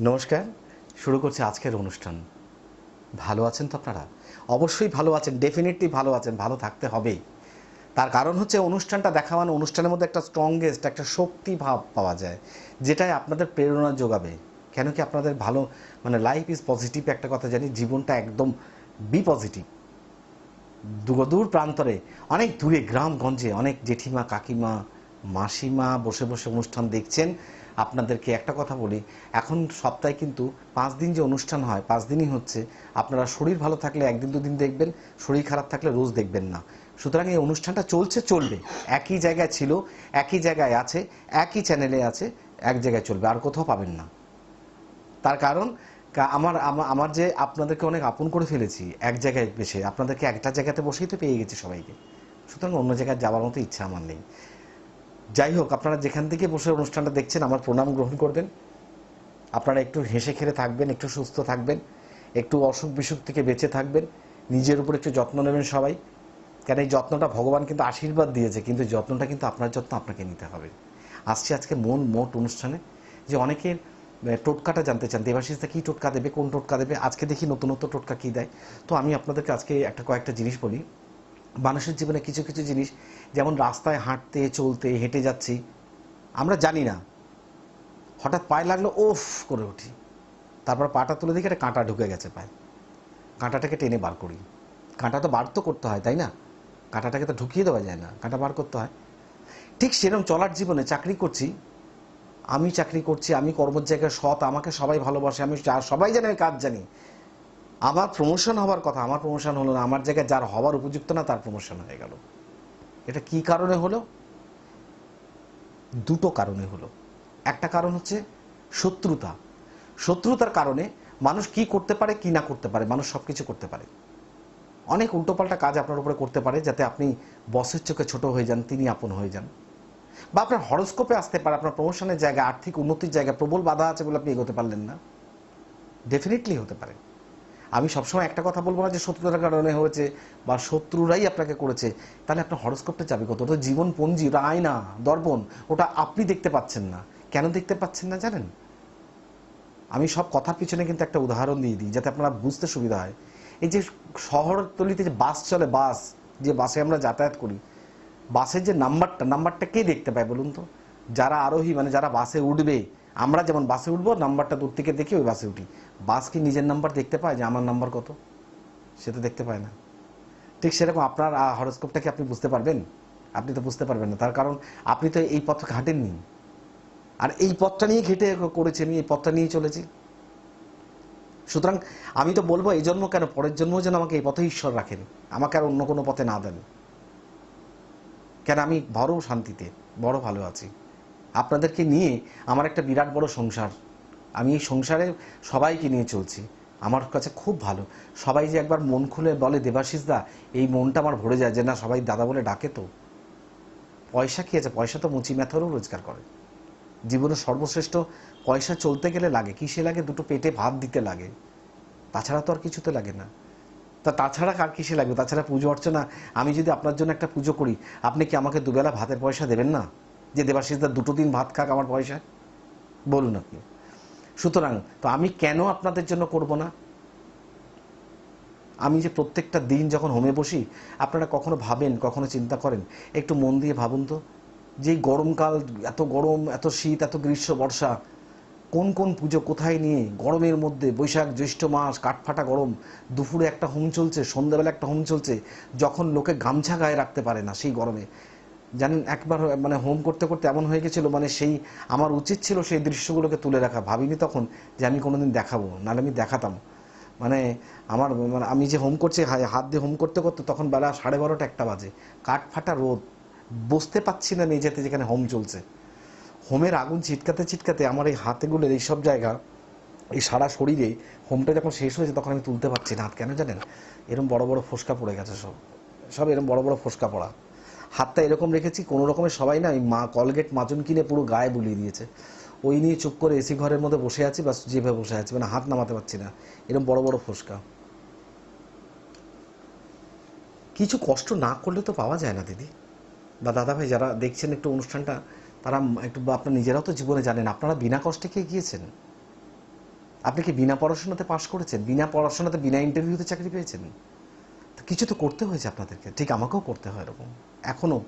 নমস্কার, শুরু করছি আজকের অনুষ্ঠান। ভালো আছেন তো আপনারা? অবশ্যই ভালো আছেন ডেফিনেটলি ভালো আছেন, ভালো থাকতে হবেই। তার কারণ হচ্ছে অনুষ্ঠানটা দেখা মানে অনুষ্ঠানের মধ্যে একটা স্ট্রংগেস্ট একটা শক্তি ভাব পাওয়া যায়, যেটাই আপনাদের প্রেরণা যোগাবে। কেন কি আপনাদের ভালো মানে লাইফ ইজ পজিটিভ একটা কথা জানি, জীবনটা একদম বি পজিটিভ দূর প্রান্তরে, অনেক দূরে, গ্রামগঞ্জে অনেক জেঠিমা, কাকিমা, মাসিমা বসে বসে অনুষ্ঠান দেখছেন। আপনাদেরকে একটা কথা বলি, এখন সপ্তাহে কিন্তু পাঁচ দিন যে অনুষ্ঠান হয়, পাঁচ দিনই হচ্ছে, আপনারা শরীর ভালো থাকলে একদিন দুদিন দেখবেন, শরীর খারাপ থাকলে রোজ দেখবেন না। সুতরাং এই অনুষ্ঠানটা চলছে, চলবে, একই জায়গায় ছিল, একই জায়গায় আছে, একই চ্যানেলে আছে, এক জায়গায় চলবে, আর কোথাও পাবেন না। তার কারণ আমার আমার যে আপনাদেরকে অনেক আপন করে ফেলেছি, এক জায়গায় বেশে আপনাদেরকে একটা জায়গাতে বসেই তো পেয়ে গেছি সবাইকে। সুতরাং অন্য জায়গায় যাওয়ার মতো ইচ্ছা আমার নেই। যাই হোক, আপনারা যেখান থেকে বসে অনুষ্ঠানটা দেখছেন, আমার প্রণাম গ্রহণ করবেন। আপনারা একটু হেসে খেলে থাকবেন, একটু সুস্থ থাকবেন, একটু অসুখ বিসুখ থেকে বেঁচে থাকবেন, নিজের উপর একটু যত্ন নেবেন সবাই। কেন এই যত্নটা ভগবান কিন্তু আশীর্বাদ দিয়েছে, কিন্তু যত্নটা কিন্তু আপনার যত্ন আপনাকে নিতে হবে। আসছে আজকে মন মোট অনুষ্ঠানে, যে অনেকের টোটকাটা জানতে চান, দেবাশিসদা কী টোটকা দেবে, কোন টোটকা দেবে, আজকে দেখি নতুনত্ব টোটকা কী দেয়। তো আমি আপনাদেরকে আজকে একটা কয়েকটা জিনিস বলি। মানুষের জীবনে কিছু কিছু জিনিস যেমন রাস্তায় হাঁটতে, চলতে, হেঁটে যাচ্ছি, আমরা জানি না। হঠাৎ পায়ে লাগল, ওফ, করে উঠি। তারপর পাটা তুলে দেখি একটা কাঁটা ঢুকে গেছে পায়ে। কাঁটাটাকে টেনে বার করি। কাঁটা তো বার তো করতে হয়, তাই না? কাঁটাটাকে তো ঢুকিয়ে দেওয়া যায় না, কাঁটা বার করতে হয়। ঠিক সেরকম চলার জীবনে চাকরি করছি। আমি চাকরি করছি, আমি কর্মের জায়গায় সৎ, আমাকে সবাই ভালোবাসে, আমি সবাই জানে আমি কাজ জানি। আমার প্রমোশন হওয়ার কথা, আমার প্রমোশন হলো না, আমার জায়গায় যার হওয়ার উপযুক্ত না, তার প্রমোশন হয়ে গেল। এটা কি কারণে হলো? দুটো কারণে হলো। একটা কারণ হচ্ছে শত্রুতা। শত্রুতার কারণে মানুষ কি করতে পারে, কি না করতে পারে, মানুষ সব কিছু করতে পারে। অনেক উল্টোপাল্টা কাজ আপনার উপরে করতে পারে, যাতে আপনি বসের চোখে ছোট হয়ে যান, তিনি আপন হয়ে যান। বা আপনার হরস্কোপে আসতে পারে, আপনার প্রমোশনের জায়গায়, আর্থিক উন্নতির জায়গায় প্রবল বাধা আছে বলে আপনি এগোতে পারলেন না। ডেফিনেটলি হতে পারে। আমি সবসময় একটা কথা বলব না যে শত্রুতার কারণে হয়েছে বা শত্রুরাই আপনাকে করেছে। তাহলে আপনার হরস্কোপটা যাবে কত? ওটা জীবন পঞ্জি ওটা আয়না, দর্পণ, ওটা আপনি দেখতে পাচ্ছেন না। কেন দেখতে পাচ্ছেন না জানেন? আমি সব কথার পিছনে কিন্তু একটা উদাহরণ দিয়ে দিই, যাতে আপনারা বুঝতে সুবিধা হয়। এই যে শহরতলিতে যে বাস চলে, বাস, যে বাসে আমরা যাতায়াত করি, বাসের যে নাম্বারটা নাম্বারটা কে দেখতে পায় বলুন তো? যারা আরোহী মানে যারা বাসে উঠবে, আমরা যেমন বাসে উঠবো, নাম্বারটা দূর থেকে দেখে ওই বাসে উঠি। বাস কি নিজের নাম্বার দেখতে পায় যে আমার নাম্বার কত? সে তো দেখতে পায় না। ঠিক সেরকম আপনার হরস্কোপটা কি আপনি বুঝতে পারবেন? আপনি তো বুঝতে পারবেন না। তার কারণ আপনি তো এই পথ ঘাটেননি আর এই পথটা নিয়ে ঘেটে করেছি আমি, এই পথটা নিয়ে চলেছি। সুতরাং আমি তো বলব, এই জন্ম কেন? পরের জন্মও যেন আমাকে এই পথে ঈশ্বর রাখেন। আমাকে আর অন্য কোনো পথে না দেন। কেন? আমি বড় শান্তিতে, বড় ভালো আছি। আপনাদেরকে নিয়ে আমার একটা বিরাট বড় সংসার। আমি এই সংসারে সবাইকে নিয়ে চলছি। আমার কাছে খুব ভালো। সবাই যে একবার মন খুলে বলে, দেবাশিস দা, এই মনটা আমার ভরে যায় যে না, সবাই দাদা বলে ডাকে তো। পয়সা কী আছে? পয়সা তো মুচি ম্যাথরও রোজগার করে। জীবনে সর্বশ্রেষ্ঠ পয়সা চলতে গেলে লাগে, কিসে লাগে? দুটো পেটে ভাত দিতে লাগে। তাছাড়া তো আর কিছুতে লাগে না। তা তাছাড়া কার কিসে লাগবে? তাছাড়া পুজো অর্চনা, আমি যদি আপনার জন্য একটা পুজো করি, আপনি কি আমাকে দুবেলা ভাতের পয়সা দেবেন না? যে দেবাশিসদার দুটো দিন ভাত খাক আমার পয়সা বলুন আপনি। সুতরাং, তো আমি কেন আপনাদের জন্য করব না? আমি যে প্রত্যেকটা দিন যখন হোমে বসি, আপনারা কখনো ভাবেন, কখনো চিন্তা করেন? একটু মন দিয়ে ভাবুন তো। যে গরমকাল, এত গরম, এত শীত, এত গ্রীষ্ম, বর্ষা, কোন কোন পুজো কোথায় নিয়ে গরমের মধ্যে বৈশাখ, জ্যৈষ্ঠ মাস কাঠফাটা গরম, দুপুরে একটা হোম চলছে, সন্ধ্যাবেলা একটা হোম চলছে, যখন লোকে গামছা গায়ে রাখতে পারে না সেই গরমে জানেন, একবার মানে হোম করতে করতে এমন হয়ে গেছিল মানে সেই আমার উচিত ছিল সেই দৃশ্যগুলোকে তুলে রাখা। ভাবিনি তখন যে আমি কোনোদিন দেখাবো, নাহলে আমি দেখাতাম। মানে আমার মানে আমি যে হোম করছি হাত দিয়ে হোম করতে করতে তখন বেলা সাড়ে বারোটা একটা বাজে। কাঠ ফাটা রোদ। বসতে পাচ্ছি না মেঝেতে যেখানে হোম চলছে। হোমের আগুন ছিটকাতে ছিটকাতে আমার এই হাতেগুলোর এইসব জায়গা, এই সারা শরীরে হোমটা যখন শেষ হয়েছে তখন আমি তুলতে পারছি না। হাত কেন জানেন? এরকম বড় বড় ফোসকা পড়ে গেছে সব। সব এরকম বড় বড় ফোসকা পড়া। হাতটা এরকম রেখেছি, কোনো রকমের সবাই না মা কলগেট মাজুন কিনে পুরো গায়ে বুলিয়ে দিয়েছে। ওই নিয়ে চুপ করে এসি ঘরের মধ্যে বসে আছি বা যেভাবে বসে আছি মানে হাত নামাতে পারছি না। এরকম বড় বড় ফোসকা। কিছু কষ্ট না করলে তো পাওয়া যায় না, দিদি। বা দাদা ভাই যারা দেখছেন একটু অনুষ্ঠানটা, তারা একটু আপনার নিজেরাও তো জীবনে জানেন, আপনারা বিনা কষ্টে কে গিয়েছেন? আপনি কি বিনা পড়াশোনাতে পাশ করেছেন? বিনা পড়াশোনাতে, বিনা ইন্টারভিউতে চাকরি পেয়েছেন? কিছু তো করতে হয়েছে আপনাদেরকে। ঠিক আমাকেও করতে হয় এরকম। এখনও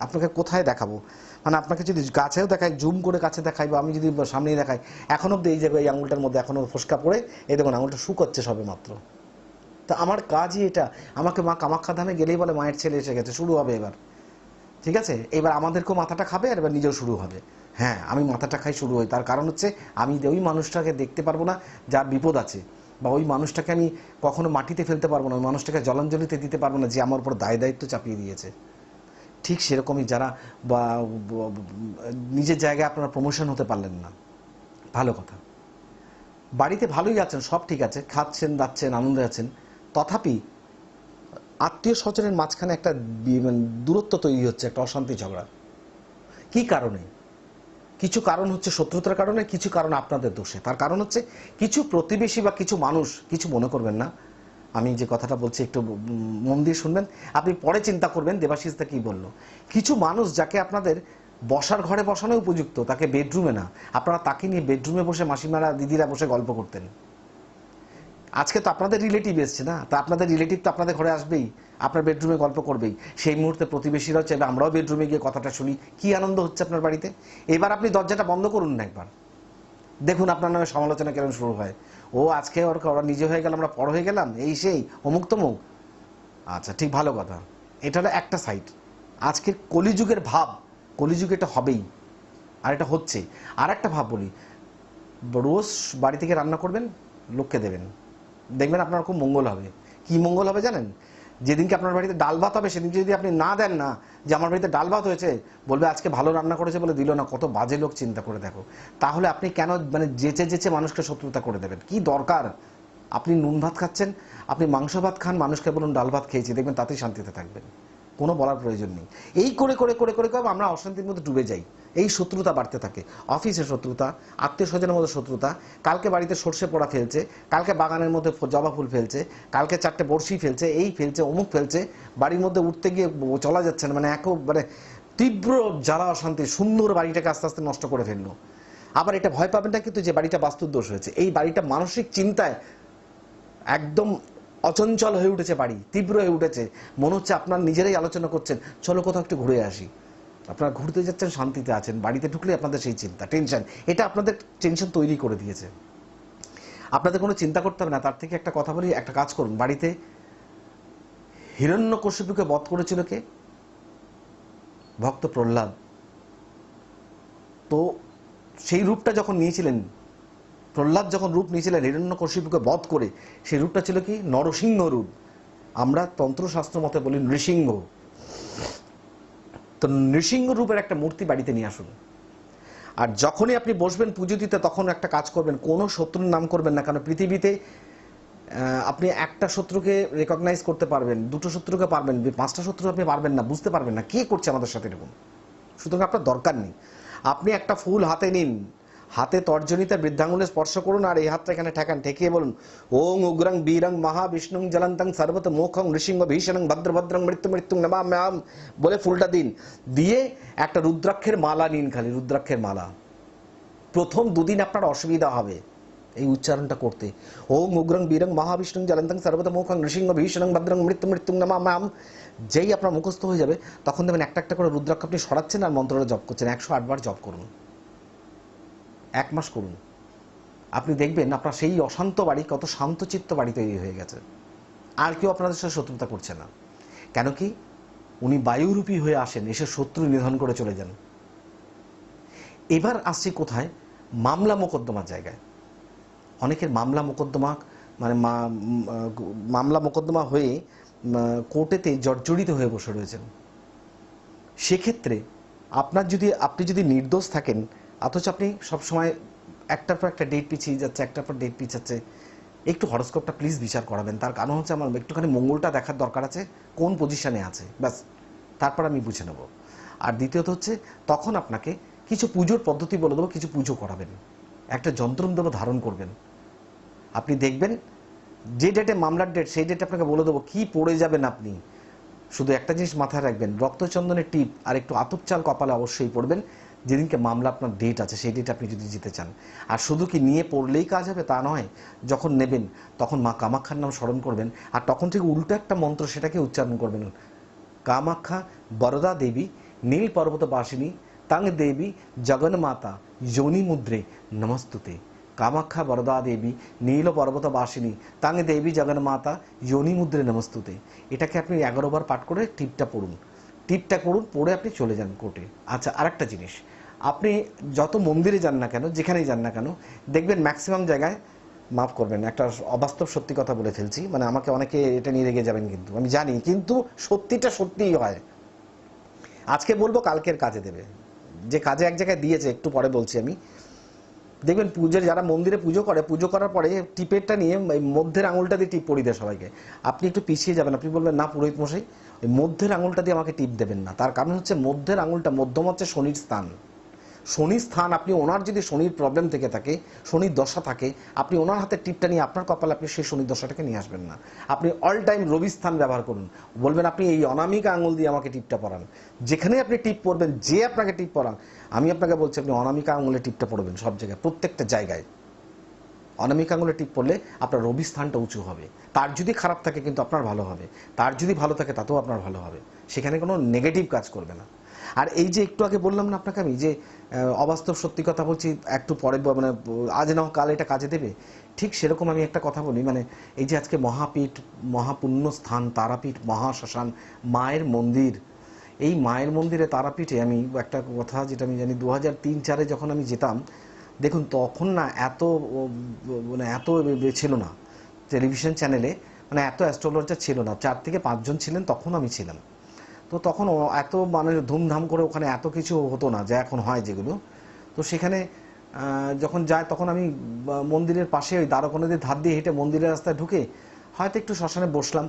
আপনাকে কোথায় দেখাবো? মানে আপনাকে যদি গাছেও দেখাই, জুম করে কাছে দেখাই বা আমি যদি সামনেই দেখাই, এখন অব্দি এই জায়গায় এই আঙুলটার মধ্যে এখনও ফোসকা পড়ে, এই দেখুন আঙুলটা শুকোচ্ছে সবে মাত্র। তা আমার কাজই এটা। আমাকে মা কামাখ্যা ধামে গেলেই বলে মায়ের ছেলে এসে গেছে, শুরু হবে এবার। ঠিক আছে? এবার আমাদেরকেও মাথাটা খাবে আর এবার নিজেও শুরু হবে। হ্যাঁ আমি মাথাটা খাই শুরু হই। তার কারণ হচ্ছে আমি ওই মানুষটাকে দেখতে পারব না, যার বিপদ আছে। বা ওই মানুষটাকে আমি কখনো মাটিতে ফেলতে পারব না, ওই মানুষটাকে জলাঞ্জলিতে দিতে পারব না যে আমার উপর দায় দায়িত্ব চাপিয়ে দিয়েছে। ঠিক সেরকমই যারা বা নিজের জায়গায় আপনারা প্রমোশন হতে পারলেন না। ভালো কথা। বাড়িতে ভালোই আছেন, সব ঠিক আছে, খাচ্ছেন, দাচ্ছেন, আনন্দে আছেন। তথাপি আত্মীয় স্বজনের মাঝখানে একটা মানে দূরত্ব তৈরি হচ্ছে, একটা অশান্তি ঝগড়া। কি কারণে? কিছু কারণ হচ্ছে শত্রুতার কারণে, কিছু কারণ আপনাদের দোষে। তার কারণ হচ্ছে কিছু প্রতিবেশী বা কিছু মানুষ, কিছু মনে করবেন না। আমি যে কথাটা বলছি, একটু মন দিয়ে শুনবেন। আপনি পরে চিন্তা করবেন, দেবাশিসদা কি বলল? কিছু মানুষ যাকে আপনাদের বসার ঘরে বসানো উপযুক্ত, তাকে বেডরুমে না। আপনারা তাকে নিয়ে বেডরুমে বসে মাসিমারা, দিদিরা বসে গল্প করতেন। আজকে তো আপনাদের রিলেটিভ এসছে না? তা আপনাদের রিলেটিভ তো আপনাদের ঘরে আসবেই। আপনার বেডরুমে গল্প করবেই। সেই মুহূর্তে প্রতিবেশীরাও চাইবে, আমরাও বেডরুমে গিয়ে কথাটা শুনি। কি আনন্দ হচ্ছে আপনার বাড়িতে? এবার আপনি দরজাটা বন্ধ করুন না একবার। দেখুন আপনার নামে সমালোচনা কেন শুরু হয়। ও আজকে ওর ওরা নিজে হয়ে গেল, আমরা পর হয়ে গেলাম, এই সেই, অমুক তমুক। আচ্ছা ঠিক ভালো কথা। এটা হলো একটা সাইড আজকের কলিযুগের ভাব, কলিযুগে এটা হবেই। আর এটা হচ্ছে। আর একটা ভাব বলি, রোজ বাড়ি থেকে রান্না করবেন, লোককে দেবেন। দেখবেন আপনার খুব মঙ্গল হবে। কি মঙ্গল হবে জানেন? যেদিনকে আপনার বাড়িতে ডাল ভাত হবে, সেদিনকে যদি আপনি না দেন না যে আমার বাড়িতে ডাল ভাত হয়েছে, বলবে আজকে ভালো রান্না করেছে বলে দিল না, কত বাজে লোক চিন্তা করে দেখো। তাহলে আপনি কেন মানে যেচে যেচে মানুষকে শত্রুতা করে দেবেন? কি দরকার? আপনি নুন ভাত খাচ্ছেন, আপনি মাংস ভাত খান, মানুষকে বলুন ডাল ভাত খেয়েছি, দেখবেন তাতেই শান্তিতে থাকবেন। কোনো বলার প্রয়োজন নেই। এই করে করে করে করে করে আমরা অশান্তির মধ্যে ডুবে যাই। এই শত্রুতা বাড়তে থাকে। অফিসে শত্রুতা, আত্মীয় স্বজনের মধ্যে শত্রুতা, কালকে বাড়িতে সর্ষে পড়া ফেলছে, কালকে বাগানের মধ্যে জবা ফুল ফেলছে, কালকে চারটে বড়শি ফেলছে, এই ফেলছে, অমুক ফেলছে, বাড়ির মধ্যে উঠতে গিয়ে চলা যাচ্ছে না মানে এক মানে তীব্র জ্বালা, অশান্তি, সুন্দর বাড়িটাকে আস্তে আস্তে নষ্ট করে ফেলল। আবার এটা ভয় পাবেন না কিন্তু যে বাড়িটা বাস্তুর দোষ হয়েছে। এই বাড়িটা মানসিক চিন্তায় একদম অচঞ্চল হয়ে উঠেছে বাড়ি, তীব্র হয়ে উঠেছে। মনে হচ্ছে আপনার নিজেরাই আলোচনা করছেন, চলো কোথাও একটু ঘুরে আসি। আপনারা ঘুরতে যাচ্ছেন, শান্তিতে আছেন, বাড়িতে ঢুকলে আপনাদের সেই চিন্তা টেনশন এটা আপনাদের টেনশন তৈরি করে দিয়েছে। আপনাদের কোনো চিন্তা করতে হবে না, তার থেকে একটা কথা বলি, একটা কাজ করুন। বাড়িতে হিরণ্যকশিপুকে বধ করেছিল কে? ভক্ত প্রহ্লাদ। তো সেই রূপটা যখন নিয়েছিলেন প্রহ্লাদ যখন রূপ নিয়েছিলেন হিরণ্যকশিপুকে বধ করে, সেই রূপটা ছিল কি? নরসিংহ রূপ। আমরা তন্ত্রশাস্ত্র মতে বলি নৃসিংহ। তো নৃসিংহ রূপের একটা মূর্তি বাড়িতে নিয়ে আসুন। আর যখনই আপনি বসবেন পুজো দিতে, তখন একটা কাজ করবেন, কোনো শত্রুর নাম করবেন না, কারণ পৃথিবীতে আপনি একটা শত্রুকে রেকগনাইজ করতে পারবেন, দুটো শত্রুকে পারবেন পাঁচটা শত্রু আপনি পারবেন না, বুঝতে পারবেন না, কে করছে আমাদের সাথে এরকম? সুতরাং আপনার দরকার নেই। আপনি একটা ফুল হাতে নিন হাতে তর্জনীতে বৃদ্ধাঙ্গুলে স্পর্শ করুন আর এই হাতটা এখানে ঠেকান। ঠেকিয়ে বলুন, ওং উগ্রং বীরং মহাবিষ্ণুং জলন্তং সর্বত মুখং ঋষিঙ্গ ভীষণং ভদ্রভদ্রং মৃত্যু মৃত্যু নমাম্যাম বলে ফুলটা দিন। দিয়ে একটা রুদ্রাক্ষের মালা নিন খালি, রুদ্রাক্ষের মালা। প্রথম দুদিন আপনার অসুবিধা হবে এই উচ্চারণটা করতে। ওং উগ্রং বীরং মহাবিষ্ণু জলন্তং সর্বত মুখং নৃসিংহ ভীষণং ভদ্রং মৃত্যু মৃত্যু নমাম যেই আপনার মুখস্থ হয়ে যাবে, তখন দেখবেন একটা একটা করে রুদ্রাক্ষ আপনি সরাচ্ছেন আর মন্ত্রটা জপ করছেন। একশো আটবার জপ করুন। এক মাস করুন। আপনি দেখবেন আপনার সেই অশান্ত বাড়ি কত শান্তচিত্ত বাড়ি তৈরি হয়ে গেছে। আর কেউ আপনাদের সাথে শত্রুতা করছে না। কেন কি? উনি বায়ুরূপী হয়ে আসেন, এসে শত্রু নিধন করে চলে যান। এবার আসছি কোথায়? মামলা মোকদ্দমার জায়গায়। অনেকের মামলা মোকদ্দমা মানে মামলা মোকদ্দমা হয়ে কোর্টেতে জর্জরিত হয়ে বসে রয়েছেন। সেক্ষেত্রে আপনার যদি, আপনি যদি নির্দোষ থাকেন অথচ আপনি সবসময় একটার পর একটা ডেট পিছিয়ে যাচ্ছে, একটার পর ডেট পিছাচ্ছে। একটু হরস্কোপটা প্লিজ বিচার করাবেন। তার কারণ হচ্ছে আমার একটুখানি মঙ্গলটা দেখার দরকার আছে, কোন পজিশনে আছে, ব্যাস। তারপর আমি বুঝে নেব। আর দ্বিতীয়ত হচ্ছে, তখন আপনাকে কিছু পুজোর পদ্ধতি বলে দেবো, কিছু পুজো করাবেন। একটা যন্ত্রম দেবো ধারণ করবেন। আপনি দেখবেন, যে ডেটে মামলার ডেট সেই ডেটে আপনাকে বলে দেবো, কী পড়ে যাবেন আপনি। শুধু একটা জিনিস মাথায় রাখবেন, রক্তচন্দনের টিপ আর একটু আতপ চাল কপালে অবশ্যই পড়বেন। যেদিনকে মামলা আপনার ডেট আছে, সেই ডেট আপনি যদি যেতে চান। আর শুধু কি নিয়ে পড়লেই কাজ হবে তা নয়, যখন নেবেন, তখন মা কামাক্ষার নাম স্মরণ করবেন, আর তখন থেকে উল্টো একটা মন্ত্র সেটাকে উচ্চারণ করবেন। কামাখ্যা, বরদা দেবী, নীল পর্বত বাসিনী তাং দেবী জগন্মাতা যোনি মুদ্রে, নমস্তুতে। কামাখ্যা, বরদা দেবী, নীল পর্বত বাসিনী তাং দেবী জগন্মাতা যোনি মুদ্রে, নমস্তুতে। এটাকে আপনি এগারো বার পাঠ করে টিপটা পড়ুন। টিপটা করুন পড়ে আপনি চলে যান কোর্টে। আচ্ছা আরেকটা জিনিস। আপনি যত মন্দিরে যান না কেন, যেখানেই যান না কেন, দেখবেন ম্যাক্সিমাম জায়গায় মাফ করবেন। একটা অবাস্তব সত্যি কথা বলে ফেলছি। মানে আমাকে অনেকে এটা নিয়ে রেগে যাবেন কিন্তু। আমি জানি, কিন্তু সত্যিটা সত্যিই হয়। আজকে বলব, কালকের কাজে দেবে। যে কাজে এক জায়গায় দিয়েছে, একটু পরে বলছি আমি। দেখবেন পুজোর, যারা মন্দিরে পুজো করে, পুজো করার পরে টিপেরটা নিয়ে মধ্যের আঙুলটা দিয়ে টিপ পরিয়ে দেয় সবাইকে। আপনি একটু পিছিয়ে যাবেন। আপনি বলবেন, না পুরোহিত মশাই, ওই মধ্যের আঙুলটা দিয়ে আমাকে টিপ দেবেন না। তার কারণ হচ্ছে মধ্যের আঙুলটা মধ্যম হচ্ছে শনির স্থান। শনির স্থান, আপনি ওনার যদি শনির প্রবলেম থেকে থাকে, শনির দশা থাকে, আপনি ওনার হাতে টিপটা নিয়ে আপনার কপালে আপনি সেই শনির দশাটাকে নিয়ে আসবেন না। আপনি অল টাইম রবি স্থান ব্যবহার করুন। বলবেন, আপনি এই অনামিক আঙুল দিয়ে আমাকে টিপটা পরান যেখানে আপনি টিপ পরবেন যে আপনাকে টিপ পরান আমি আপনাকে বলছি, আপনি অনামিকা আঙুলে টিপটা পড়বেন সব জায়গায়, প্রত্যেকটা জায়গায়। অনামিকা আঙুলে টিপ পড়লে আপনার রবি স্থানটা উঁচু হবে। তার যদি খারাপ থাকে, কিন্তু আপনার ভালো হবে। তার যদি ভালো থাকে, তাতেও আপনার ভালো হবে। সেখানে কোনো নেগেটিভ কাজ করবে না। আর এই যে একটু আগে বললাম না আপনাকে আমি, যে অবাস্তব সত্যি কথা বলছি, একটু পরে মানে আজ না কাল এটা কাজে দেবে। ঠিক সেরকম আমি একটা কথা বলি মানে এই যে আজকে মহাপীঠ, মহাপুণ্য স্থান, তারাপীঠ, মহাশ্মশান, মায়ের মন্দির, এই মায়ের মন্দিরে, তারাপীঠে আমি একটা কথা যেটা আমি জানি দু হাজার তিন চারে যখন আমি যেতাম, দেখুন তখন না এত মানে এত ছিল না। টেলিভিশন চ্যানেলে মানে এত অ্যাস্ট্রোলজার ছিল না। চার থেকে পাঁচজন ছিলেন, তখন আমি ছিলাম। তো তখন এত মানে ধুমধাম করে ওখানে এত কিছু হতো না যা এখন হয় যেগুলো। তো সেখানে যখন যায় তখন আমি মন্দিরের পাশে ওই দ্বারকনদের ধার দিয়ে হেঁটে মন্দিরের রাস্তায় ঢুকে হয়তো একটু শ্মশানে বসলাম।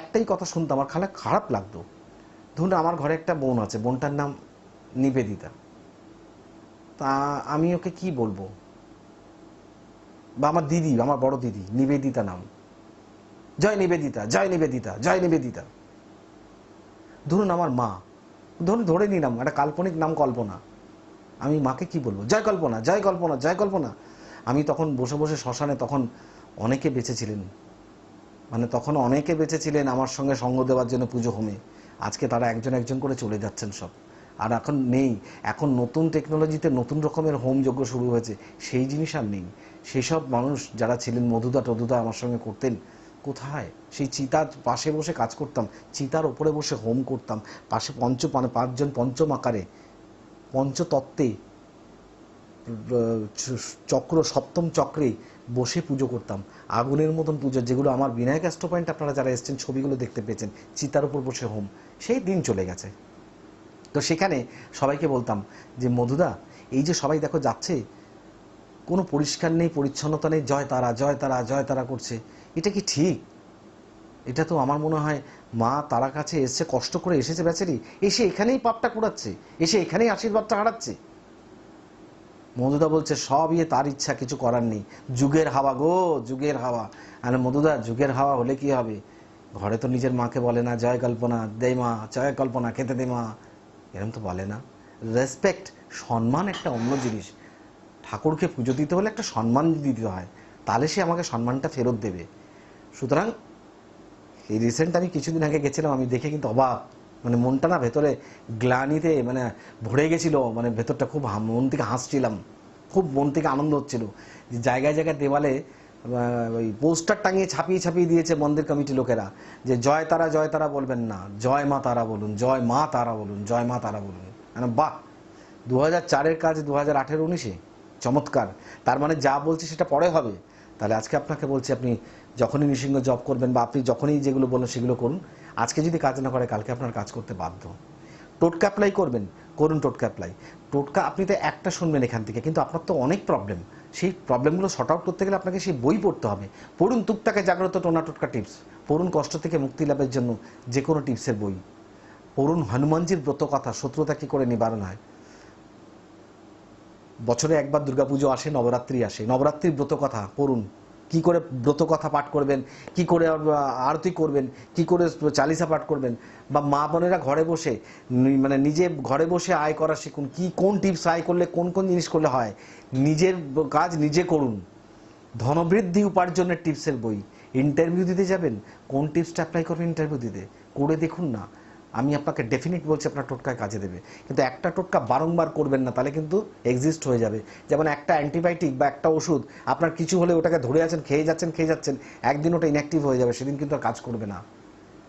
একটাই কথা শুনতাম, আমার খালে খারাপ লাগতো। ধরুন আমার ঘরে একটা বোন আছে, বোনটার নাম নিবেদিতা। তা আমি ওকে কি বলব? বা আমার দিদি, আমার বড় দিদি, নিবেদিতা নাম। জয় নিবেদিতা জয় নিবেদিতা জয় নিবেদিতা। ধরুন আমার মা, ধরুন ধরে নিলাম একটা কাল্পনিক নাম কল্পনা। আমি মাকে কি বলব? জয় কল্পনা জয় কল্পনা জয় কল্পনা। আমি তখন বসে বসে শ্মশানে তখন অনেকে বেঁচেছিলেন। মানে তখন অনেকে বেঁচেছিলেন আমার সঙ্গে সঙ্গ দেওয়ার জন্য পুজো হোমে। আজকে তারা একজন একজন করে চলে যাচ্ছেন সব। আর এখন নেই। এখন নতুন টেকনোলজিতে নতুন রকমের হোম যজ্ঞ শুরু হয়েছে। সেই জিনিস আর নেই। সেসব মানুষ যারা ছিলেন মধুদা টধুদা আমার সঙ্গে করতেন কোথায়? সেই চিতার পাশে বসে কাজ করতাম, চিতার ওপরে বসে হোম করতাম, পাশে পঞ্চ মানে পাঁচজন পঞ্চম আকারে, পঞ্চতত্ত্বে চক্র, সপ্তম চক্রে বসে পুজো করতাম। আগুনের মতন পুজো, যেগুলো আমার বিনায়ক অ্যাস্ট্রো পয়েন্ট আপনারা যারা এসছেন, ছবিগুলো দেখতে পেয়েছেন, চিতার উপর বসে হোম, সেই দিন চলে গেছে। তো সেখানে সবাইকে বলতাম যে, মধুদা, এই যে সবাই দেখো যাচ্ছে কোনো পরিষ্কার নেই, পরিচ্ছন্নতা নেই, জয় তারা জয় তারা জয় তারা করছে। এটা কি ঠিক? এটা তো আমার মনে হয় মা তারা কাছে এসছে কষ্ট করে এসেছে বেচারি, এসে এখানেই পাপটা কুড়াচ্ছে, এসে এখানেই আশীর্বাদটা হারাচ্ছে। মধুদা বলছে সব ইয়ে তার ইচ্ছা, কিছু করার নেই। যুগের হাওয়া গো, যুগের হাওয়া। আর মধুদা, যুগের হাওয়া হলে কি হবে? ঘরে তো নিজের মাকে বলে না, জয় কল্পনা, দে মা, জয় কল্পনা, খেতে দে মা। এরকম তো বলে না। রেসপেক্ট, সম্মান একটা অন্য জিনিস। ঠাকুরকে পুজো দিতে হলে একটা সম্মান দিতে হয়, তাহলে সে আমাকে সম্মানটা ফেরত দেবে। সুতরাং এই রিসেন্ট আমি কিছুদিন আগে গেছিলাম, আমি দেখে কিন্তু অবাক। মানে মনটা না ভেতরে গ্লানিতে মানে ভরে গেছিল মানে ভেতরটা খুব মন থেকে হাসছিলাম। খুব মন থেকে আনন্দ হচ্ছিল। যে জায়গায় জায়গায় দেওয়ালে ওই পোস্টার টাঙিয়ে ছাপিয়ে ছাপিয়ে দিয়েছে মন্দির কমিটি লোকেরা। যে জয় তারা জয় তারা বলবেন না। জয় মা তারা বলুন, জয় মা তারা বলুন, জয় মা তারা বলুন। মানে বাহ! দু হাজার চারের কাজ দু হাজার আঠেরো উনিশে। চমৎকার। তার মানে যা বলছি সেটা পরে হবে। তাহলে আজকে আপনাকে বলছি আপনি যখনই নৃসিংহ জব করবেন বা আপনি যখনই যেগুলো বললেন সেগুলো করুন। আজকে যদি কাজ না করে কালকে আপনার কাজ করতে বাধ্য। টোটকা অ্যাপ্লাই করবেন, করুন টোটকা অ্যাপ্লাই টোটকা আপনি তো একটা শুনবেন এখান থেকে, কিন্তু আপনার তো অনেক প্রবলেম সেই প্রবলেমগুলো শর্ট আউট করতে গেলে আপনাকে সেই বই পড়তে হবে। পড়ুন তুকতাকে জাগ্রত টোনা টোটকা টিপস পড়ুন কষ্ট থেকে মুক্তি লাভের জন্য যে কোনো টিপসের বই। পড়ুন হনুমানজির ব্রত কথা শত্রুতা কী করে নিবারণ হয়? বছরে একবার দুর্গাপুজো আসে, নবরাত্রি আসে। নবরাত্রির ব্রত কথা, পড়ুন। কি করে ব্রত কথা পাঠ করবেন? কি করে আরতি করবেন? কি করে চালিসা পাঠ করবেন? বা মা বোনেরা ঘরে বসে মানে নিজে ঘরে বসে আয় করা শিখুন। কি, কোন টিপস আয় করলে, কোন কোন জিনিস করলে হয়? নিজের কাজ নিজে করুন। ধনবৃদ্ধি উপার্জনের টিপসের বই। ইন্টারভিউ দিতে যাবেন? কোন টিপসটা অ্যাপ্লাই করবেন ইন্টারভিউ দিতে? করে দেখুন না। আমি আপনাকে ডেফিনিট বলছি, আপনার টোটকায় কাজে দেবে। কিন্তু একটা টোটকা বারংবার করবেন না, তাহলে কিন্তু এক্সিস্ট হয়ে যাবে। যেমন একটা অ্যান্টিবায়োটিক বা একটা ওষুধ, আপনার কিছু হলে ওটাকে ধরে আছেন, খেয়ে যাচ্ছেন খেয়ে যাচ্ছেন, একদিন ওটা ইনঅ্যাক্টিভ হয়ে যাবে, সেদিন কিন্তু আর কাজ করবে না।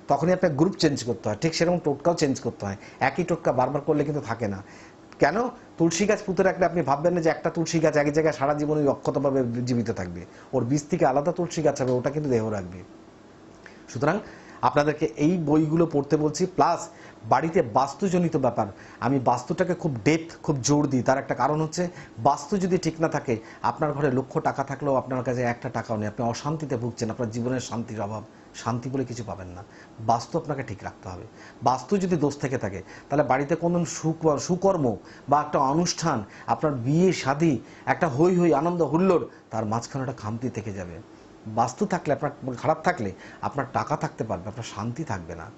তখনই আপনার গ্রুপ চেঞ্জ করতে হয়, ঠিক সেরকম টোটকাও চেঞ্জ করতে হয়। একই টোটকা বারবার করলে কিন্তু থাকে না। কেন? তুলসী গাছ পুঁতে রাখলে আপনি ভাববেন না যে একটা তুলসী গাছ এক জায়গায় সারা জীবনই অক্ষতভাবে জীবিত থাকবে। ওর বীজ থেকে আলাদা তুলসী গাছ হবে, ওটা কিন্তু দেহ রাখবে। সুতরাং আপনাদেরকে এই বইগুলো পড়তে বলছি, প্লাস বাড়িতে বাস্তুজনিত ব্যাপার। আমি বাস্তুটাকে খুব ডেপথ খুব জোর দিই। তার একটা কারণ হচ্ছে, বাস্তু যদি ঠিক না থাকে, আপনার ঘরে লক্ষ টাকা থাকলেও আপনার কাছে একটা টাকাও নেই। আপনি অশান্তিতে ভুগছেন, আপনার জীবনের শান্তির অভাব, শান্তি বলে কিছু পাবেন না। বাস্তু আপনাকে ঠিক রাখতে হবে। বাস্তু যদি দোষ থেকে থাকে, তাহলে বাড়িতে কোনো সুক- সুকর্ম বা একটা অনুষ্ঠান, আপনার বিয়ে, শাদী, একটা হই হই আনন্দ, হুল্লোড়, তার মাঝখানে একটা খামতি থেকে যাবে। বাস্তু থাকলে, আপনার খারাপ থাকলে আপনার টাকা থাকতে পারবে, আপনার শান্তি থাকবে না।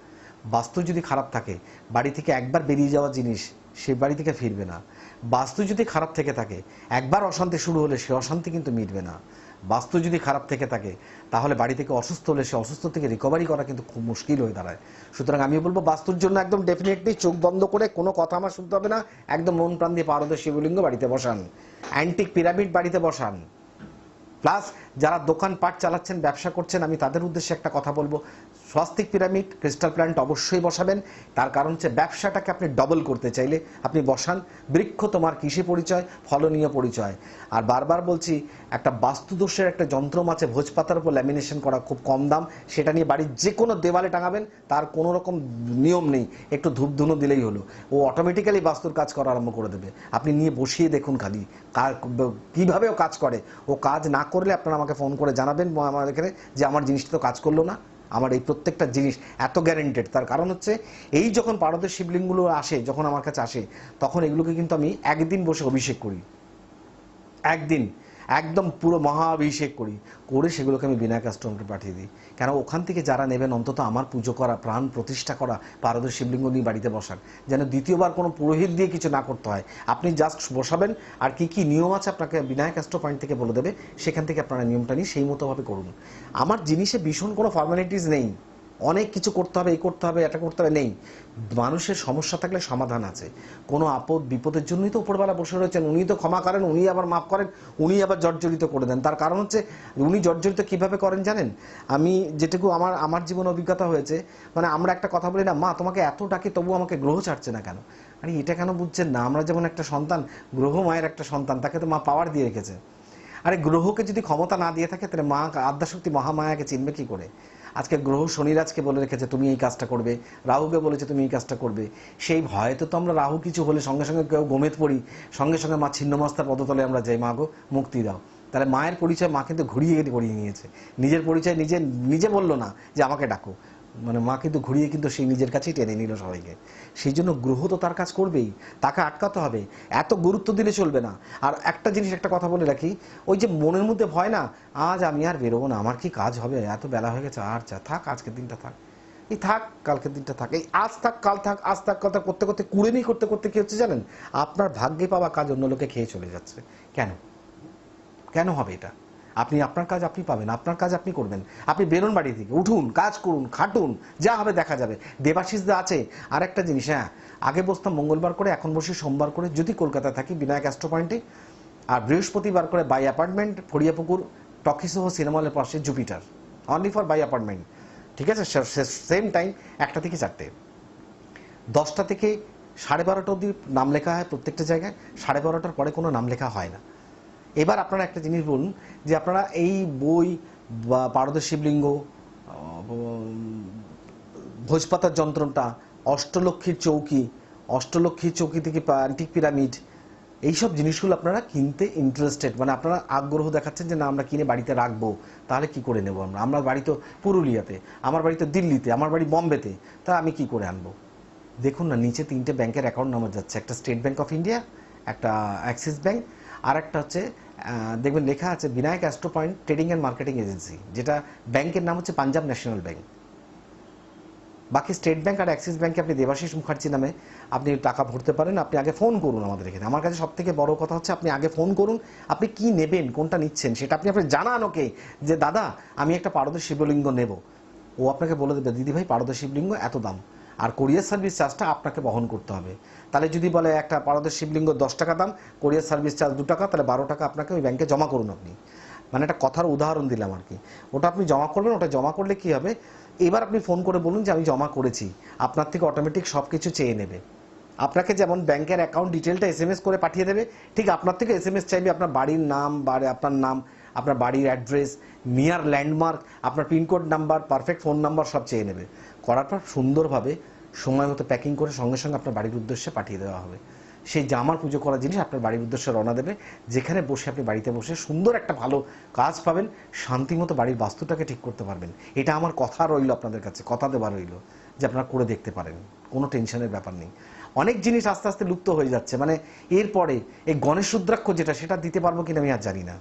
বাস্তু যদি খারাপ থাকে, বাড়ি থেকে একবার বেরিয়ে যাওয়া জিনিস সে বাড়ি থেকে ফিরবে না। বাস্তু যদি খারাপ থেকে থাকে, একবার অশান্তি শুরু হলে সে অশান্তি কিন্তু মিটবে না। বাস্তু যদি খারাপ থেকে থাকে, তাহলে বাড়ি থেকে অসুস্থ হলে সে অসুস্থ থেকে রিকভারি করা কিন্তু খুব মুশকিল হয়ে দাঁড়ায়। সুতরাং আমি বলব, বাস্তুর জন্য একদম ডেফিনেটলি চোখ বন্ধ করে কোনো কথা আমার শুনতে হবে না। একদম মন প্রাণ দিয়ে পারদের শিবলিঙ্গ বাড়িতে বসান। অ্যান্টিক পিরামিড বাড়িতে বসান। প্লাস যারা দোকানপাট চালাচ্ছেন ব্যবসা করছেন আমি তাদের উদ্দেশ্যে একটা কথা বলব। স্বাস্তিক পিরামিড, ক্রিস্টাল প্ল্যান্ট অবশ্যই বসাবেন। তার কারণ হচ্ছে ব্যবসাটাকে আপনি ডবল করতে চাইলে আপনি বসান। বৃক্ষ তোমার কৃষি পরিচয়, ফলনীয় পরিচয়। আর বারবার বলছি, একটা বাস্তুদোষের একটা যন্ত্রম আছে, ভোজপাতার উপর ল্যামিনেশন করা খুব কম দাম। সেটা নিয়ে বাড়ির যে কোনো দেওয়ালে টাঙাবেন, তার কোনো রকম নিয়ম নেই। একটু ধূপধুনো দিলেই হলো। ও অটোমেটিক্যালি বাস্তুর কাজ করা আরম্ভ করে দেবে। আপনি নিয়ে বসিয়ে দেখুন খালি। কার- কীভাবে ও কাজ করে? ও কাজ না করলে আপনারা আমাকে ফোন করে জানাবেন আমার এখানে যে আমার জিনিসটা তো কাজ করল না। আমার এই প্রত্যেকটা জিনিস এত গ্যারেন্টেড তার কারণ হচ্ছে, এই যখন পারদের শিবলিঙ্গগুলো আসে, যখন আমার কাছে আসে, তখন এগুলোকে কিন্তু আমি একদিন বসে অভিষেক করি। একদিন। একদম পুরো মহাভিষেক করি। করে সেগুলোকে আমি বিনায়ক আশ্রমকে পাঠিয়ে দিই। কেন ওখান থেকে যারা নেবেন, অন্তত আমার পুজো করা, প্রাণ প্রতিষ্ঠা করা, পারদের শিবলিঙ্গ নিয়ে বাড়িতে বসান যেন দ্বিতীয়বার কোনো পুরোহিত দিয়ে কিছু না করতে হয়। আপনি জাস্ট বসাবেন, আর কি কি নিয়ম আছে আপনাকে বিনায়ক অ্যাস্ট্রো পয়েন্ট থেকে বলে দেবে, সেখান থেকে আপনারা নিয়মটা নিয়ে সেই মতোভাবে করুন। আমার জিনিসে ভীষণ কোনো ফর্মালিটিস নেই। অনেক কিছু করতে হবে, এই করতে হবে, এটা করতে হবে, নেই। মানুষের সমস্যা থাকলে সমাধান আছে। কোনো আপদ বিপদের জন্যই তো উপরবেলা বসে রয়েছেন, উনি তো ক্ষমা করেন, উনি আবার মাফ করেন, উনি আবার জর্জরিত করে দেন। তার কারণ হচ্ছে, উনি জর্জরিত কীভাবে করেন জানেন? আমি যেটুকু আমার আমার জীবনে অভিজ্ঞতা হয়েছে মানে আমরা একটা কথা বলি না, মা, তোমাকে এত ডাকে তবু আমাকে গ্রহ ছাড়ছে না কেন? আরে, এটা কেন বুঝছেন না? আমরা যেমন একটা সন্তান, গ্রহ মায়ের একটা সন্তান, তাকে তো মা পাওয়ার দিয়ে রেখেছে। আরে, গ্রহকে যদি ক্ষমতা না দিয়ে থাকে, তাহলে মা আদ্যাশক্তি মহামায়াকে চিনবে কি করে? আজকে গ্রহ শনিরাজকে বলে রেখেছে, তুমি এই কাজটা করবে। রাহুকে বলেছে, তুমি এই কাজটা করবে। সেই ভয়েতে তো আমরা রাহু কিছু হলে সঙ্গে সঙ্গে কেউ গোমেত পড়ি, সঙ্গে সঙ্গে মা ছিন্নমস্তার পদতলে আমরা যাই, মা গো, মুক্তি দাও। তাহলে মায়ের পরিচয় মা কিন্তু ঘুরিয়ে ঘুরিয়ে নিয়েছে। নিজের পরিচয় নিজে নিজে বলল না যে আমাকে ডাকো। মানে মা কিন্তু ঘুরিয়ে কিন্তু সেই নিজের কাছেই টেনে নিল সবাইকে। সেই জন্য গ্রহ তো তার কাজ করবেই, তাকে আটকাতে হবে। এত গুরুত্ব দিলে চলবে না। আর একটা জিনিস, একটা কথা বলে রাখি, ওই যে মনের মধ্যে ভয় না, আজ আমি আর বেরোবো না, আমার কি কাজ হবে? এত বেলা হয়ে গেছে, আর চা থাক, আজকের দিনটা থাক। এই থাক, কালকের দিনটা থাক। এই আজ থাক, কাল থাক, আজ থাক, কাল থাক, করতে করতে কুড়েমি করতে করতে কি হচ্ছে জানেন? আপনার ভাগ্যে পাওয়া কাজ অন্য লোকে খেয়ে চলে যাচ্ছে। কেন? কেন হবে এটা? আপনি আপনার কাজ আপনি পাবেন, আপনার কাজ আপনি করবেন। আপনি বেরোন বাড়ি থেকে উঠুন, কাজ করুন, খাটুন, যা হবে দেখা যাবে। দেবাশিসদা আছে। আর একটা জিনিস হ্যাঁ আগে বসতাম মঙ্গলবার করে, এখন বসি সোমবার করে, যদি কলকাতায় থাকি, বিনায়ক অ্যাস্ট্রো পয়েন্টে আর বৃহস্পতিবার করে বাই অ্যাপার্টমেন্ট ফড়িয়াপুকুর টকিসহ সিনেমা হলের পাশে Jupiter. Only for by apartment ঠিক আছে? সেম টাইম একটা থেকে চারটে। দশটা থেকে সাড়ে বারোটা অবধি নাম লেখা হয় প্রত্যেকটা জায়গায়। সাড়ে বারোটার পরে কোনো নাম লেখা হয় না। এবার আপনারা একটা জিনিস বলুন, যে আপনারা এই বই বা পারদের শিবলিঙ্গ ভোজপাতার যন্ত্রটা অষ্টলক্ষীর চৌকি অষ্টলক্ষীর চৌকি থেকে অ্যান্টিক পিরামিড এইসব জিনিসগুলো আপনারা কিনতে ইন্টারেস্টেড মানে আপনারা আগ্রহ দেখাচ্ছেন যে না, আমরা কিনে বাড়িতে রাখব, তাহলে কি করে নেব আমরা? আমার বাড়ি তো পুরুলিয়াতে, আমার বাড়ি তো দিল্লিতে, আমার বাড়ি বম্বেতে, তা আমি কি করে আনব? দেখুন না, নিচে তিনটে ব্যাংকের অ্যাকাউন্ট নাম্বার যাচ্ছে, একটা স্টেট ব্যাংক অফ ইন্ডিয়া, একটা অ্যাক্সিস ব্যাংক, আর একটা হচ্ছে দেখবেন লেখা আছে Vinayak astro point trading and marketing agency যেটা ব্যাংকের নাম হচ্ছে পাঞ্জাব ন্যাশনাল ব্যাংক বাকি স্টেট ব্যাংক আর অ্যাক্সিস ব্যাংকে আপনি দেবাশিস মুখার্জি নামে আপনি টাকা ভরতে পারেন, আপনি আগে ফোন করুন আমাদের এখানে। আমার কাছে সব থেকে বড় কথা হচ্ছে আপনি আগে ফোন করুন, আপনি কি নেবেন, কোনটা নিচ্ছেন, সেটা আপনি আপনি জানান, ওকে? যে, দাদা, আমি একটা পারদ শিবলিঙ্গ নেব। ও আপনাকে বলে দেবে, দিদি ভাই পারদ শিবলিঙ্গ এত দাম। আর কোরিয়ার সার্ভিস চার্জটা আপনাকে বহন করতে হবে। তাহলে যদি বলে একটা পারদের শিবলিঙ্গ দশ টাকা দাম কোরিয়ার সার্ভিস চার্জ দু টাকা, তাহলে বারো টাকা আপনাকে ওই ব্যাংকে জমা করুন আপনি। মানে একটা কথার উদাহরণ দিলাম আর কি। ওটা আপনি জমা করবেন, ওটা জমা করলে কি হবে? এবার আপনি ফোন করে বলুন যে আমি জমা করেছি। আপনার থেকে অটোমেটিক সব কিছু চেয়ে নেবে। আপনাকে যেমন ব্যাংকের অ্যাকাউন্ট ডিটেলটা এস এম এস করে পাঠিয়ে দেবে, ঠিক আপনার থেকে এস এম এস চাইবে আপনার বাড়ির নাম, বাড়ি, আপনার নাম, আপনার বাড়ির অ্যাড্রেস নিয়ার ল্যান্ডমার্ক আপনার pincode number perfect phone number সব চেয়ে নেবে। পর সুন্দরভাবে সময় মতো প্যাকিং করে সঙ্গে সঙ্গে আপনার বাড়ির উদ্দেশ্যে পাঠিয়ে দেওয়া হবে। সেই জামার পুজো করা জিনিস আপনার বাড়ির উদ্দেশ্যে রওনা দেবে। যেখানে বসে আপনি বাড়িতে বসে সুন্দর একটা ভালো কাজ পাবেন শান্তিমতো বাড়ির বাস্তুটাকে ঠিক করতে পারবেন। এটা আমার কথা রইল আপনাদের কাছে, কথা দেওয়া রইল, যে আপনারা করে দেখতে পারেন। কোনো টেনশনের ব্যাপার নেই। অনেক জিনিস আস্তে আস্তে লুপ্ত হয়ে যাচ্ছে। মানে এরপরে এই গণেশ রুদ্রাক্ষ যেটা, সেটা দিতে পারব কিনা আমি আর জানি না।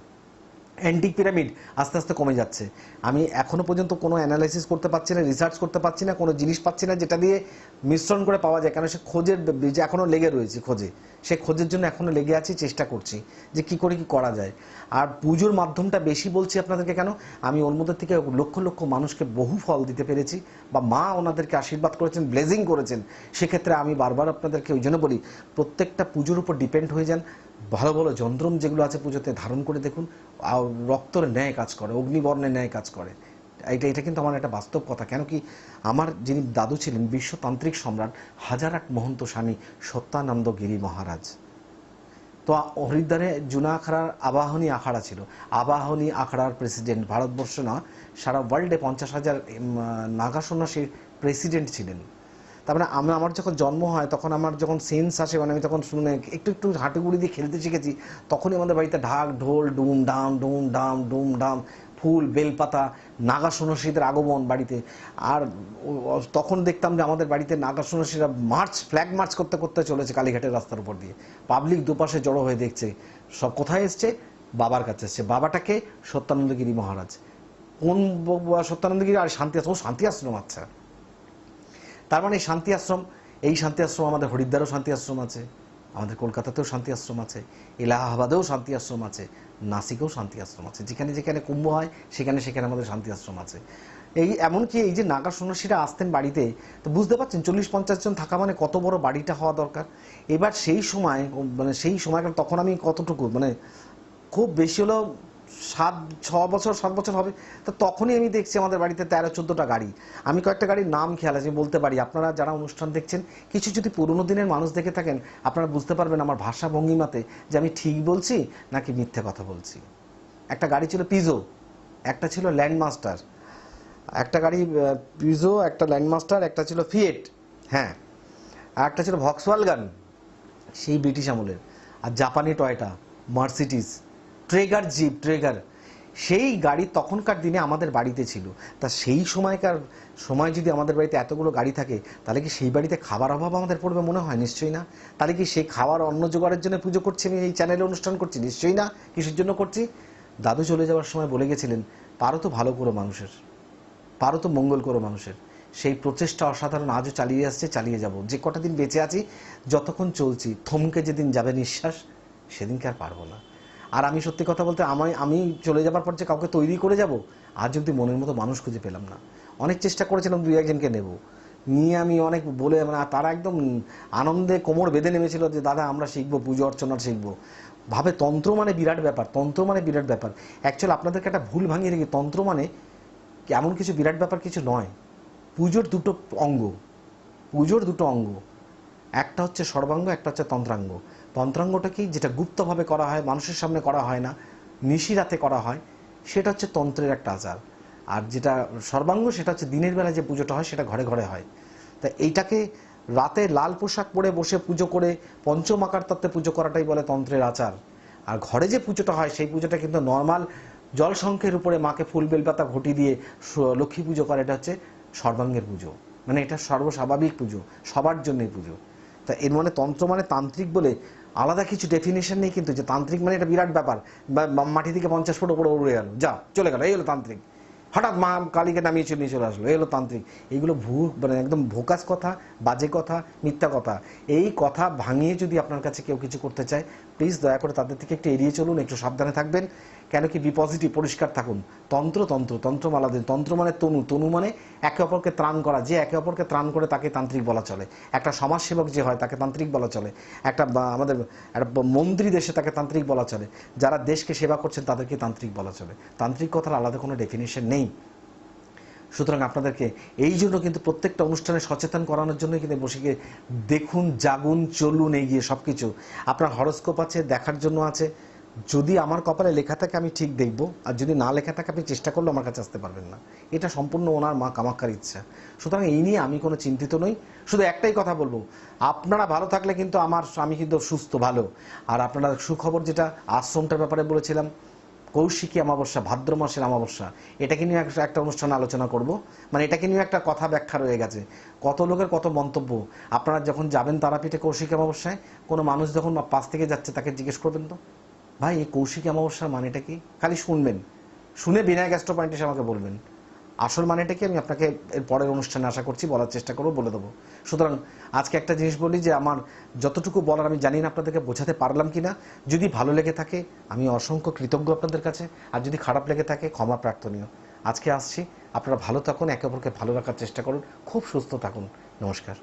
অ্যান্টিক পিরামিড আস্তে আস্তে কমে যাচ্ছে। আমি এখনও পর্যন্ত কোনো অ্যানালাইসিস করতে পারছি না রিসার্চ করতে পারছি না, কোনো জিনিস পাচ্ছি না যেটা দিয়ে মিশ্রণ করে পাওয়া যায়। কেন সে খোঁজের যে এখনও লেগে রয়েছে খোঁজে, সে খোঁজের জন্য এখনও লেগে আছি, চেষ্টা করছি যে কি করে কি করা যায়। আর পুজোর মাধ্যমটা বেশি বলছি আপনাদেরকে কেন? আমি ওর মধ্যে থেকে লক্ষ লক্ষ মানুষকে বহু ফল দিতে পেরেছি বা মা ওনাদেরকে আশীর্বাদ করেছেন ব্লেজিং করেছেন। সেক্ষেত্রে আমি বারবার আপনাদেরকে ওই জন্য বলি, প্রত্যেকটা পুজোর উপর ডিপেন্ড হয়ে যান। ভালো ভালো যন্ত্রম যেগুলো আছে পুজোতে ধারণ করে দেখুন। আর রক্তর ন্যায় কাজ করে, অগ্নিবর্ণের ন্যায় কাজ করে। এটা এটা কিন্তু আমার একটা বাস্তব কথা। কেন কি আমার যিনি দাদু ছিলেন, বিশ্বতান্ত্রিক সম্রাট হাজার আট মহন্ত স্বামী সত্যানন্দ গিরি মহারাজ। তো হরিদ্বারে জুনা আখড়ার আবাহনী আখড়া ছিল। আবাহনী আখড়ার প্রেসিডেন্ট ভারতবর্ষ না, সারা ওয়ার্ল্ডে পঞ্চাশ হাজার নাগা সন্ন্যাসীর প্রেসিডেন্ট ছিলেন। তার মানে আমি, আমার যখন জন্ম হয়, তখন আমার যখন সেন্স আসে মানে আমি তখন শুনে একটু একটু হাঁটুগুড়ি দিয়ে খেলতে শিখেছি, তখনই আমাদের বাড়িতে ঢাক, ঢোল, ডুম, ডাম ডুম ডাম ডুম, ডাম, ফুল, বেলপাতা নাগা সন্ন্যাসীদের আগমন বাড়িতে। আর তখন দেখতাম যে আমাদের বাড়িতে নাগা সন্ন্যাসীরা মার্চ ফ্ল্যাগ মার্চ করতে করতে চলেছে কালীঘাটের রাস্তার উপর দিয়ে। পাবলিক দুপাশে জড়ো হয়ে দেখছে, সব কোথায় এসছে? বাবার কাছে এসছে। বাবাটাকে সত্যানন্দগিরি মহারাজ। কোন সত্যানন্দগিরি? আর শান্তি আশ্রম শান্তি আশ্রম আচ্ছা তার মানে শান্তি আশ্রম, এই শান্তি আশ্রম আমাদের হরিদ্বারও শান্তি আশ্রম আছে, আমাদের কলকাতাতেও শান্তি আশ্রম আছে, এলাহাবাদেও শান্তি আশ্রম আছে, নাসিকেও শান্তি আশ্রম আছে। যেখানে যেখানে কুম্ভ হয়, সেখানে সেখানে আমাদের শান্তি আশ্রম আছে। এই এমনকি এই যে নাগা সন্ন্যাসীরা আসতেন বাড়িতে, তো বুঝতে পারছেন চল্লিশ পঞ্চাশ জন থাকা মানে কত বড় বাড়িটা হওয়া দরকার। এবার সেই সময় মানে সেই সময়কার তখন আমি কতটুকু মানে খুব বেশি হলেও সাত, ছ বছর, সাত বছর হবে, তো তখনই আমি দেখছি আমাদের বাড়িতে তেরো, চোদ্দোটা গাড়ি। আমি কয়েকটা গাড়ির নাম খেয়াল আছে বলতে পারি। আপনারা যারা অনুষ্ঠান দেখছেন, কিছু যদি পুরনো দিনের মানুষ দেখে থাকেন, আপনারা বুঝতে পারবেন আমার ভাষা ভঙ্গিমাতে যে আমি ঠিক বলছি নাকি মিথ্যে কথা বলছি। একটা গাড়ি ছিল পিজো একটা ছিল ল্যান্ডমাস্টার একটা গাড়ি পিজো একটা ল্যান্ডমাস্টার একটা ছিল ফিয়েট হ্যাঁ আর একটা ছিল ভক্সওয়ালগান সেই ব্রিটিশ আমলের। আর জাপানি Toyota Mercedes trekker jeep, trekker. সেই গাড়ি তখনকার দিনে আমাদের বাড়িতে ছিল। তা সেই সময়কার সময় যদি আমাদের বাড়িতে এতগুলো গাড়ি থাকে, তাহলে কি সেই বাড়িতে খাবার অভাব আমাদের পড়বে মনে হয়? নিশ্চয়ই না। তাহলে কি সেই খাবার অন্ন জোগাড়ের জন্য পুজো করছি আমি এই চ্যানেলে অনুষ্ঠান করছি? নিশ্চয়ই না। কিসের জন্য করছি? দাদু চলে যাওয়ার সময় বলে গেছিলেন, পারো তো ভালো করো মানুষের। পারো তো মঙ্গল করো মানুষের। সেই প্রচেষ্টা অসাধারণ আজও চালিয়ে আসছে, চালিয়ে যাব। যে কটা দিন বেঁচে আছি, যতক্ষণ চলছি, থমকে যেদিন যাবে নিঃশ্বাস, সেদিনকে আর পারব না। আর আমি সত্যি কথা বলতে আমি আমি চলে যাবার পর যে কাউকে তৈরি করে যাব, আজ যদি মনের মতো মানুষ খুঁজে পেলাম না। অনেক চেষ্টা করেছিলাম দুই একজনকে নেব। নিয়ে আমি অনেক বলে মানে তারা একদম আনন্দে কোমর বেঁধে নেমেছিল যে, দাদা, আমরা শিখব, পুজো অর্চনা শিখব। ভাবে তন্ত্র মানে বিরাট ব্যাপার, তন্ত্র মানে বিরাট ব্যাপার। অ্যাকচুয়ালি আপনাদেরকে একটা ভুল ভাঙিয়ে রেখে, তন্ত্র মানে এমন কিছু বিরাট ব্যাপার কিছু নয়। পুজোর দুটো অঙ্গ, পুজোর দুটো অঙ্গ। একটা হচ্ছে সর্বাঙ্গ, একটা হচ্ছে তন্ত্রাঙ্গ। তন্ত্রাঙ্গটা কি? যেটা গুপ্তভাবে করা হয়, মানুষের সামনে করা হয় না, নিশিরাতে করা হয়, সেটা হচ্ছে তন্ত্রের একটা আচার। আর যেটা সর্বাঙ্গ, সেটা হচ্ছে দিনের বেলা যে পুজোটা হয়, সেটা ঘরে ঘরে হয়। তা এইটাকে রাতে লাল পোশাক পরে বসে পুজো করে পঞ্চমাকার তত্ত্বে পুজো করাটাই বলে তন্ত্রের আচার। আর ঘরে যে পুজোটা হয়, সেই পুজোটা কিন্তু নর্মাল জল সংখ্যের উপরে মাকে ফুল বেলপাতা ঘটি দিয়ে লক্ষ্মী পুজো করে, এটা হচ্ছে সর্বাঙ্গের পুজো। মানে এটা সর্বস্বাভাবিক পুজো, সবার জন্যই পুজো। তা এর মানে তন্ত্র মানে তান্ত্রিক বলে আলাদা কিছু ডেফিনেশন নেই কিন্তু যে তান্ত্রিক মানে এটা বিরাট ব্যাপার। মাটি থেকে পঞ্চাশ ফুট উপরে উড়ে গেল। যা, চলে গেল, এই হলো তান্ত্রিক। হঠাৎ মা কালীকে নামিয়ে চলে চলে আসলো, এই হলো তান্ত্রিক। এইগুলো ভু মানে একদম ভোকাস কথা, বাজে কথা, মিথ্যা কথা। এই কথা ভাঙিয়ে যদি আপনার কাছে কেউ কিছু করতে চায় প্লিজ দয়া করে তাদের থেকে একটু এড়িয়ে চলুন, একটু সাবধানে থাকবেন। কেন কি বি পজিটিভ, পরিষ্কার থাকুন। তন্ত্র তন্ত্র তন্ত্র মালাদিন তন্ত্র মানে তনু। তনু মানে একে অপরকে ত্রাণ করা। যে একে অপরকে ত্রাণ করে তাকে তান্ত্রিক বলা চলে। একটা সমাজসেবক যে হয় তাকে তান্ত্রিক বলা চলে। একটা আমাদের একটা মন্ত্রী দেশে তাকে তান্ত্রিক বলা চলে। যারা দেশকে সেবা করছেন তাদেরকে তান্ত্রিক বলা চলে। তান্ত্রিক কথার আলাদা কোনো ডেফিনেশন নেই। সুতরাং আপনাদেরকে এই জন্য কিন্তু প্রত্যেকটা অনুষ্ঠানে সচেতন করানোর জন্য কিন্তু বসে গিয়ে দেখুন, জাগুন, চলুন, এগিয়ে সব কিছু আপনার হরস্কোপ আছে, দেখার জন্য আছে। যদি আমার কপালে লেখা থাকে, আমি ঠিক দেখব। আর যদি না লেখা থাকে, আপনি চেষ্টা করলে আমার কাছে আসতে পারবেন না। এটা সম্পূর্ণ ওনার মা কামাক্ষার ইচ্ছা। সুতরাং এই নিয়ে আমি কোনো চিন্তিত নই। শুধু একটাই কথা বলব, আপনারা ভালো থাকলে কিন্তু আমার আমি কিন্তু সুস্থ, ভালো। আর আপনারা সুখবর যেটা, আশ্রমটার ব্যাপারে বলেছিলাম কৌশিকী অমাবস্যা, ভাদ্র মাসের অমাবস্যা, এটাকে নিয়ে একটা অনুষ্ঠান আলোচনা করব। মানে এটাকে নিয়ে একটা কথা ব্যাখ্যা রয়ে গেছে। কত লোকের কত মন্তব্য। আপনারা যখন যাবেন তারাপীঠে কৌশিকী অমাবস্যায়, কোনো মানুষ যখন পাশ থেকে যাচ্ছে, তাকে জিজ্ঞেস করবেন তো? ভাই, এই কৌশিকী অমাবস্যার মানেটা কি? খালি শুনবেন। শুনে বিনায়ক অ্যাস্ট্রো পয়েন্ট এসে আমাকে বলবেন। আসল মানেটা কি আমি আপনাকে এর পরের অনুষ্ঠানে আশা করছি বলার চেষ্টা করব, বলে দেবো। সুতরাং আজকে একটা জিনিস বলি যে, আমার যতটুকু বলার আমি জানি না আপনাদেরকে বোঝাতে পারলাম কি না যদি ভালো লেগে থাকে, আমি অসংখ্য কৃতজ্ঞ আপনাদের কাছে। আর যদি খারাপ লেগে থাকে, ক্ষমা প্রার্থনীয়। আজকে আসছি, আপনারা ভালো থাকুন, একে অপরকে ভালো রাখার চেষ্টা করুন। খুব সুস্থ থাকুন। নমস্কার।